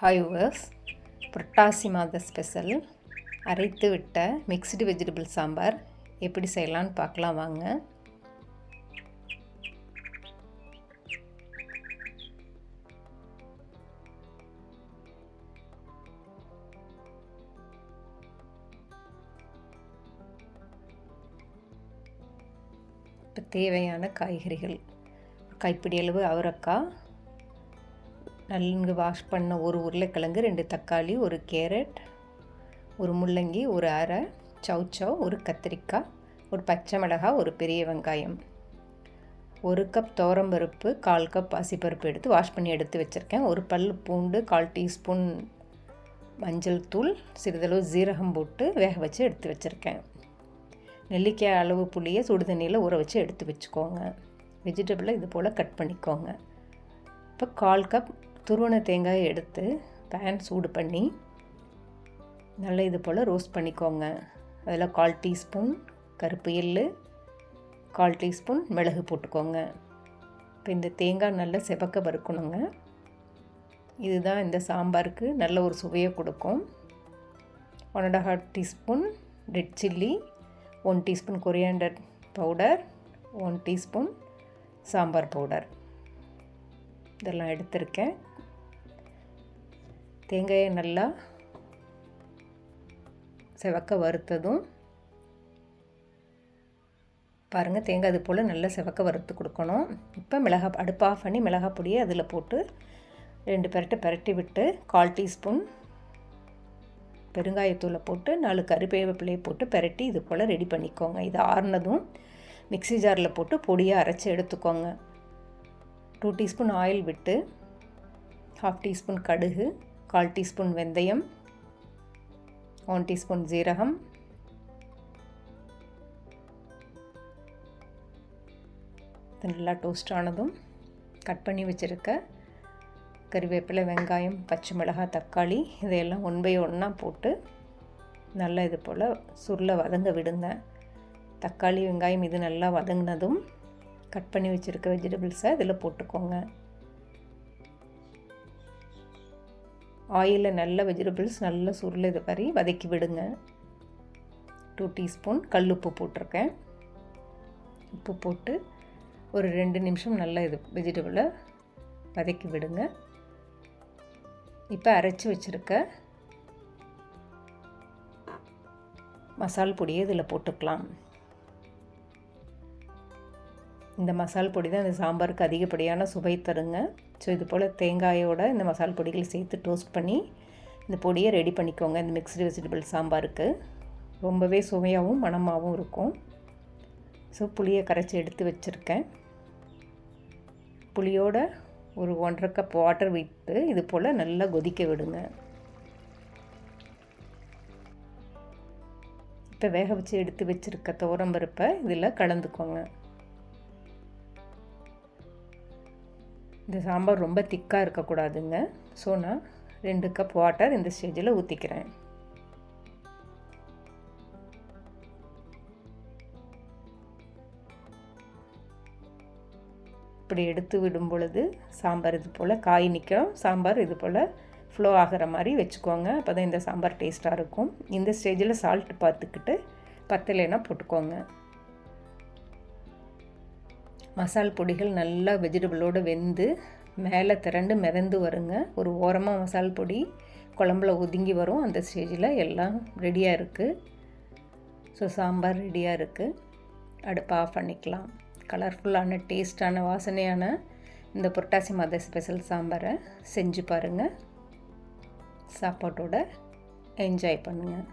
Hi புரட்டாசி மாத special அரைத்து விட்ட மிக்ஸ்டு வெஜிடபிள் சாம்பார் எப்படி செய்யலான்னு பார்க்கலாம் வாங்க. இப்போ தேவையான காய்கறிகள் கைப்பிடி அளவு அவரைக்காய் நன்கு வாஷ் பண்ண ஒரு உருளைக்கிழங்கு ரெண்டு தக்காளி ஒரு கேரட் ஒரு முள்ளங்கி ஒரு அரை சவ் ஒரு கத்திரிக்காய் ஒரு பச்சை மிளகாய் ஒரு பெரிய வெங்காயம் ஒரு கப் தோரம்பருப்பு கால் கப் அசிப்பருப்பு எடுத்து வாஷ் பண்ணி எடுத்து வச்சுருக்கேன். ஒரு பல் பூண்டு கால் டீஸ்பூன் மஞ்சள் தூள் சிறிதளவு ஜீரகம் போட்டு வேக வச்சு எடுத்து வச்சுருக்கேன். நெல்லிக்காய் அளவு புளியை சுடு தண்ணியில் ஊற வச்சு எடுத்து வச்சுக்கோங்க. வெஜிடபிளை இது போல் கட் பண்ணிக்கோங்க. இப்போ கால் கப் துருவன தேங்காயை எடுத்து பேன் சூடு பண்ணி நல்லா இது போல் ரோஸ்ட் பண்ணிக்கோங்க. அதில் கால் டீஸ்பூன் கருப்பு எள்ளு கால் டீஸ்பூன் மிளகு போட்டுக்கோங்க. இப்போ இந்த தேங்காய் நல்லா செவக்க வறுக்கணுங்க. இதுதான் இந்த சாம்பாருக்கு நல்ல ஒரு சுவையை கொடுக்கும். One and half teaspoon red chilli one teaspoon coriander powder one teaspoon sambar powder இதெல்லாம் எடுத்திருக்கேன். தேங்காயை நல்லா செவக்க வறுத்ததும் பாருங்கள் தேங்காய் அது போல் நல்லா செவக்க வறுத்து கொடுக்கணும். இப்போ மிளகா அடுப்பு ஆஃப் பண்ணி மிளகா பொடியை அதில் போட்டு ரெண்டு பெரட்டை பெரட்டி விட்டு கால் டீஸ்பூன் பெருங்காயத்தூளை போட்டு நாலு கருவேப்பிலையை போட்டு பெரட்டி இது போல் ரெடி பண்ணிக்கோங்க. இது ஆறுனதும் மிக்சி ஜாரில் போட்டு பொடியாக அரைச்சி எடுத்துக்கோங்க. டூ டீஸ்பூன் ஆயில் விட்டு ஹாஃப் டீஸ்பூன் கடுகு கால் டீஸ்பூன் வெந்தயம் ஒன் டீஸ்பூன் ஜீரகம் நல்லா டோஸ்ட் ஆனதும் கட் பண்ணி வச்சுருக்க கறிவேப்பிலை வெங்காயம் பச்சை மிளகாய் தக்காளி இதையெல்லாம் ஒன் பை ஒன்றா போட்டு நல்லா இது போல் சுருளை வதங்க விடுங்க. தக்காளி வெங்காயம் இது நல்லா வதங்கினதும் கட் பண்ணி வச்சுருக்க வெஜிடபிள்ஸை இதில் போட்டுக்கோங்க. ஆயிலில் நல்ல வெஜிடபிள்ஸ் நல்ல சுருள் இது மாதிரி வதக்கி விடுங்க. டூ டீஸ்பூன் கல் உப்பு போட்டிருக்கேன். உப்பு போட்டு ஒரு ரெண்டு நிமிஷம் நல்லா இது வெஜிடபிளை வதக்கி விடுங்க. இப்போ அரைச்சி வச்சுருக்க மசால் பொடியை இதில் போட்டுக்கலாம். இந்த மசால் பொடி தான் இந்த சாம்பாருக்கு அதிகப்படியான சுவை தருங்க. ஸோ இது போல் தேங்காயோட இந்த மசால் பொடிகளை சேர்த்து டோஸ்ட் பண்ணி இந்த பொடியை ரெடி பண்ணிக்கோங்க இந்த மிக்ஸ்டு வெஜிடபிள் சாம்பாருக்கு. ரொம்பவே சுவையாகவும் மணமாகவும் இருக்கும். ஸோ புளியை கரைச்சி எடுத்து வச்சுருக்கேன். புளியோட ஒரு ஒன்றரை கப் வாட்டர் விட்டு இது போல் நல்லா கொதிக்க விடுங்க. இப்போ வேக வச்சு எடுத்து வச்சுருக்க துவரம்பருப்பை இதில் கலந்துக்கோங்க. இந்த சாம்பார் ரொம்ப திக்காக இருக்கக்கூடாதுங்க. ஸோ நான் ரெண்டு கப் வாட்டர் இந்த ஸ்டேஜில் ஊற்றிக்கிறேன் இப்படி எடுத்து விடும் பொழுது சாம்பார் இது போல் காய் நிற்கும். சாம்பார் இது போல் ஃப்ளோ ஆகிற மாதிரி வச்சுக்கோங்க. அப்போ தான் இந்த சாம்பார் டேஸ்ட்டாக இருக்கும். இந்த ஸ்டேஜில் சால்ட் பார்த்துக்கிட்டு பத்தலைன்னா போட்டுக்கோங்க. மசால் பொடிகள் நல்லா வெஜிடபிளோடு வெந்து மேலே திரண்டு மிதந்து வருங்க. ஒரு ஓரமாக மசால் பொடி குழம்புல ஒதுங்கி வரும். அந்த ஸ்டேஜில் எல்லாம் ரெடியாக இருக்குது ஸோ சாம்பார் ரெடியாக இருக்குது அடுப்பு ஆஃப் பண்ணிக்கலாம். கலர்ஃபுல்லான டேஸ்டான வாசனையான இந்த புரட்டாசி மாத ஸ்பெஷல் சாம்பாரை செஞ்சு பாருங்கள் சாப்பாட்டோட என்ஜாய் பண்ணுங்கள்